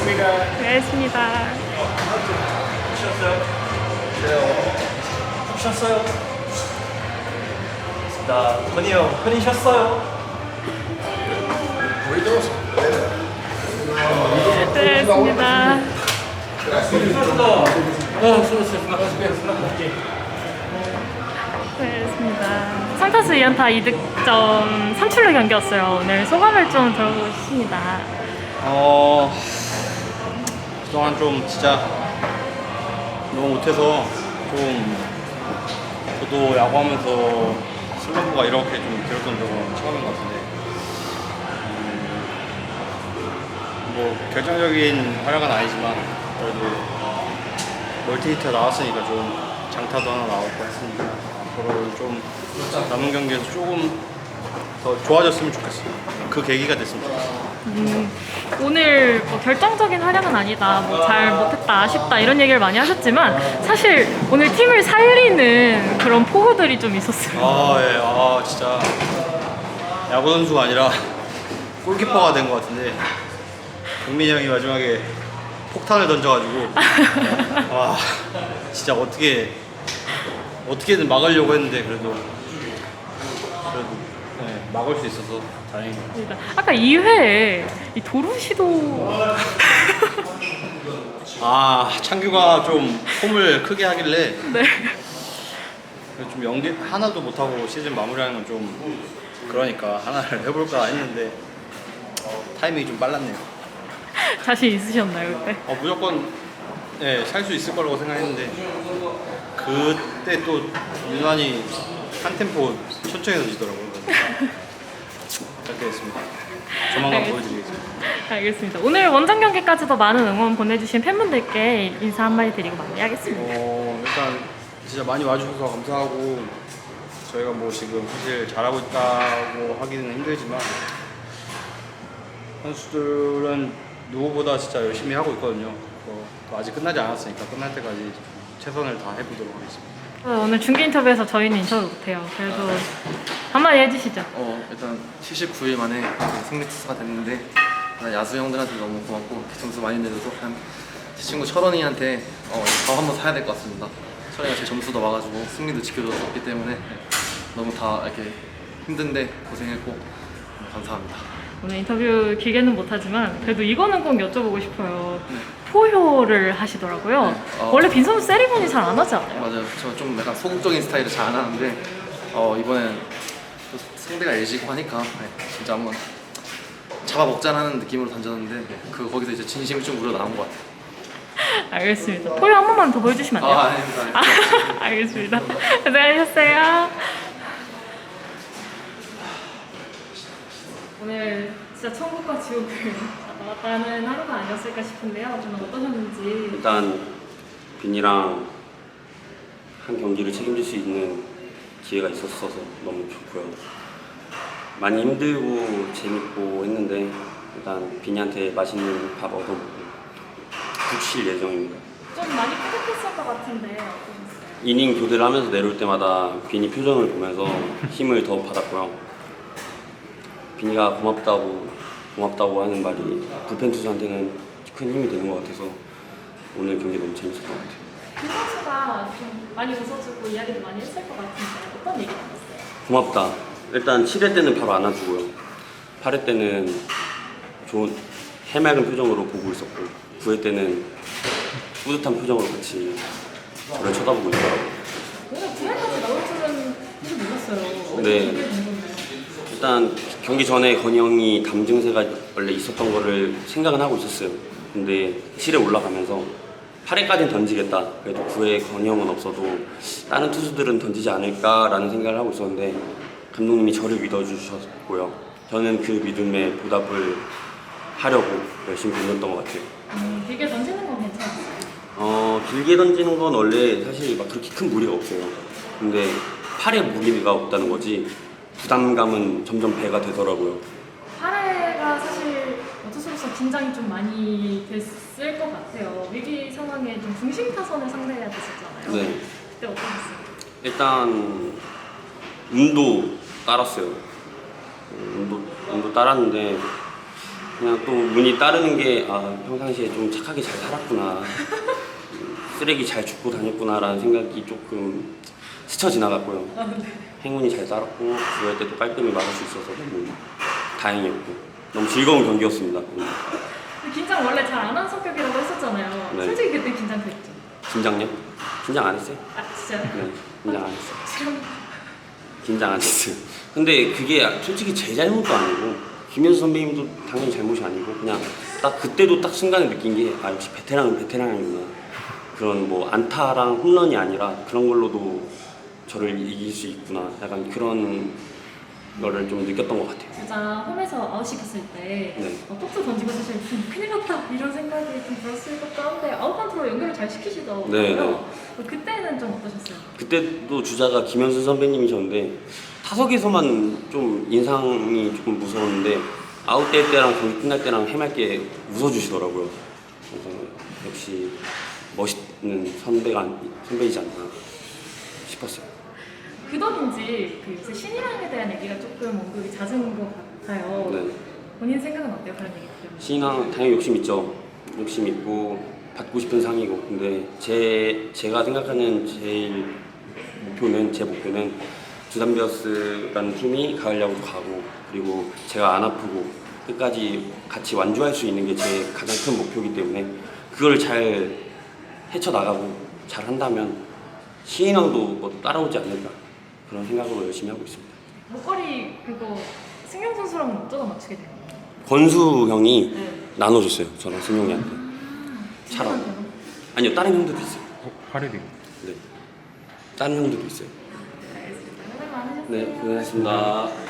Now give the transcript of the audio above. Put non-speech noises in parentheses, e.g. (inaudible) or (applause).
수고하셨습니다. 수고하셨습니다. 쉬었어요? 그래요. 쉬었어요? 나 건이 형, 건이 쉬었어요? 수고하셨습니다. 수고하셨습니다. 상타스 2연타 2득점 3출루 경기였어요. 오늘 소감을 좀 들어보고 싶습니다. 어 그동안 좀 진짜 너무 못해서 좀 저도 야구하면서 슬럼프가 이렇게 좀 들었던 적은 처음인 것 같은데. 음, 뭐 결정적인 활약은 아니지만 그래도 멀티히터 나왔으니까 좀 장타도 하나 나올 것 같으니까 앞으로 좀 남은 경기에서 조금 더 좋아졌으면 좋겠어요. 그 계기가 됐으면 좋겠어요. 음, 오늘 뭐 결정적인 활약은 아니다, 뭐 잘 못했다, 아쉽다 이런 얘기를 많이 하셨지만 사실 오늘 팀을 살리는 그런 포부들이 좀 있었어요. 아, 예, 아, 진짜 야구 선수가 아니라 골키퍼가 된 것 같은데 경민이 형이 마지막에 폭탄을 던져가지고 와, (laughs) 진짜 어떻게 어떻게든 막으려고 했는데 그래도 그래도 네, 막을 수 있어서 다행인 것 같아요. 아까 2회에 이 도루시도 아, 창규가 좀 폼을 크게 하길래 네. 좀 연기 하나도 못하고 시즌 마무리하는 건 좀 그러니까 하나를 해볼까 했는데 타이밍이 좀 빨랐네요. 자신 있으셨나요 그때? 어, 무조건 예, 살수 있을 거라고 생각했는데 그때 또 유난히 한 템포 천천히 던지더라고요. 됐습니다. 조만간 알겠습니다. 보여드리겠습니다. 알겠습니다. 오늘 원정 경기까지도 많은 응원 보내주신 팬분들께 인사 한마디 드리고 마무리하겠습니다. 어, 일단 진짜 많이 와주셔서 감사하고 저희가 뭐 지금 사실 잘하고 있다고 하기는 힘들지만 선수들은 누구보다 진짜 열심히 하고 있거든요. 어, 또 아직 끝나지 않았으니까 끝날 때까지 최선을 다 해보도록 하겠습니다. 어, 오늘 중계 인터뷰에서 저희는 인터뷰 못해요. 그래도 한마디 해주시죠. 어 일단 79일 만에 승리 투수가 됐는데 일단 야수 형들한테 너무 고맙고 점수 많이 내줘서 한 제 친구 철원이한테 어, 더 한번 사야 될 것 같습니다. 철원이가 제 점수도 와가지고 승리도 지켜줬기 때문에 너무 다 이렇게 힘든데 고생했고 감사합니다. 오늘 인터뷰 길게는 못하지만 그래도 이거는 꼭 여쭤보고 싶어요. 네. 포효를 하시더라고요. 네. 어. 원래 빈 선수 세리머니 잘 안 하지 않아요? 맞아요. 저 좀 약간 소극적인 스타일을 잘 안 하는데 어, 이번엔 또 상대가 LG고 하니까 네, 진짜 한번 잡아먹자라는 느낌으로 던졌는데 네, 그 거기서 이제 진심이 좀 우러 나온 것 같아요. 알겠습니다. 포효 한 번만 더 보여주시면 안 돼요? 아, 아닙니다. 아, (laughs) 알겠습니다. 고생하셨어요. 오늘 진짜 천국과 지옥을 나왔다는 하루가 아니었을까 싶은데요. 오늘 어떠셨는지. 일단 빈이랑 한 경기를 책임질 수 있는 기회가 있었어서 너무 좋고요. 많이 힘들고 재밌고 했는데 일단 빈이한테 맛있는 밥 얻어먹고 굳힐 예정입니다. 좀 많이 뿌듯했을 것 같은데 어떠셨어요? 이닝 교대를 하면서 내려올 때마다 빈이 표정을 보면서 힘을 더 받았고요. 빈이가 고맙다고 고맙다고 하는 말이 불펜 투수한테는 큰 힘이 되는 것 같아서 오늘 경기 너무 재밌었던 것 같아요. 빈 선수가 좀 많이 웃어주고 이야기도 많이 했을 것 같은데 어떤 얘기 나눴어요? 고맙다. 일단 7회 때는 바로 안아주고요. 8회 때는 좋은 해맑은 표정으로 보고 있었고 9회 때는 뿌듯한 표정으로 같이 저를 쳐다보고 있더라고요. 오늘 9회까지 나올 줄은 좀 몰랐어요. 네. 어떻게 된 건가요? 일단 경기 전에 건희 형이 담 증세가 원래 있었던 거를 생각은 하고 있었어요. 근데 실에 올라가면서 8회까지는 던지겠다. 그래도 9회 건희 형은 없어도 다른 투수들은 던지지 않을까라는 생각을 하고 있었는데 감독님이 저를 믿어주셨고요. 저는 그 믿음에 보답을 하려고 열심히 던졌던 것 같아요. 음, 길게 던지는 건 괜찮았어요. 어, 길게 던지는 건 원래 사실 막 그렇게 큰 무리가 없어요. 근데 팔에 무리가 없다는 거지 부담감은 점점 배가 되더라고요. 8회가 사실 어투수로서 긴장이 좀 많이 됐을 것 같아요. 위기 상황에 좀 중심 타선을 상대해야 됐었잖아요. 네. 그때 어떠셨어요? 일단 운도 따랐어요. 음, 운도 운도 따랐는데 그냥 또 운이 따르는 게 아, 평상시에 좀 착하게 잘 살았구나. 쓰레기 잘 줍고 다녔구나라는 생각이 조금 스쳐 지나갔고요. 행운이 잘 따랐고 그럴 때도 깔끔히 막을 수 있어서 너무 다행이었고 너무 즐거운 경기였습니다. 근데 긴장 원래 잘안 하는 성격이라고 했었잖아요. 네. 솔직히 그때 긴장됐죠? 긴장요? 긴장 안 했어요? 아 진짜? 네, 긴장 안 했어요. 긴장 안 했어요. 근데 그게 솔직히 제 잘못도 아니고 김현수 선배님도 당연히 잘못이 아니고 그냥 딱 그때도 딱 순간에 느낀 게 아 역시 베테랑은 베테랑이구나. 그런 뭐 안타랑 홈런이 아니라 그런 걸로도 저를 이길 수 있구나. 약간 그런 거를 좀 느꼈던 것 같아요. 주자 홈에서 아웃 시켰을 때 네. 어, 토스 던지고 사실 좀 큰일 났다 이런 생각이 좀 들었을 것도 한데 아웃카운트로 연결을 잘 시키시더라고요. 네, 네. 어, 어떠셨어요? 그때도 주자가 김현수 선배님이셨는데 타석에서만 좀 인상이 조금 무서웠는데 아웃될 때랑 경기 끝날 때랑 해맑게 웃어주시더라고요. 그래서 역시 멋있는 선배가 아니- 선배이지 않나 싶었어요. 그 덕인지 그 요새 신이랑에 대한 얘기가 조금 언급이 잦은 것 같아요. 네. 본인 생각은 어때요? 그런 얘기 들으면? 신인왕 당연히 욕심 있죠. 욕심 있고 받고 싶은 상이고 근데 제 제가 생각하는 제일 목표는 제 목표는 두산베어스라는 팀이 가을 야구도 가고 그리고 제가 안 아프고 끝까지 같이 완주할 수 있는 게 제 가장 큰 목표이기 때문에 그걸 잘 헤쳐 나가고 잘 한다면 신인왕도 뭐 따라오지 않을까 그런 생각으로 열심히 하고 있습니다. 목걸이 그거 승용 선수랑 어쩌다 맞추게 돼요? 권수 형이 네. 나눠줬어요. 저랑 승용이한테. 차라리. 팀한테는? 아니요 다른 형들도 있어요. 파레디 네. 다른 형들도 있어요. 고생 많으셨어요. 네, 고생하셨습니다.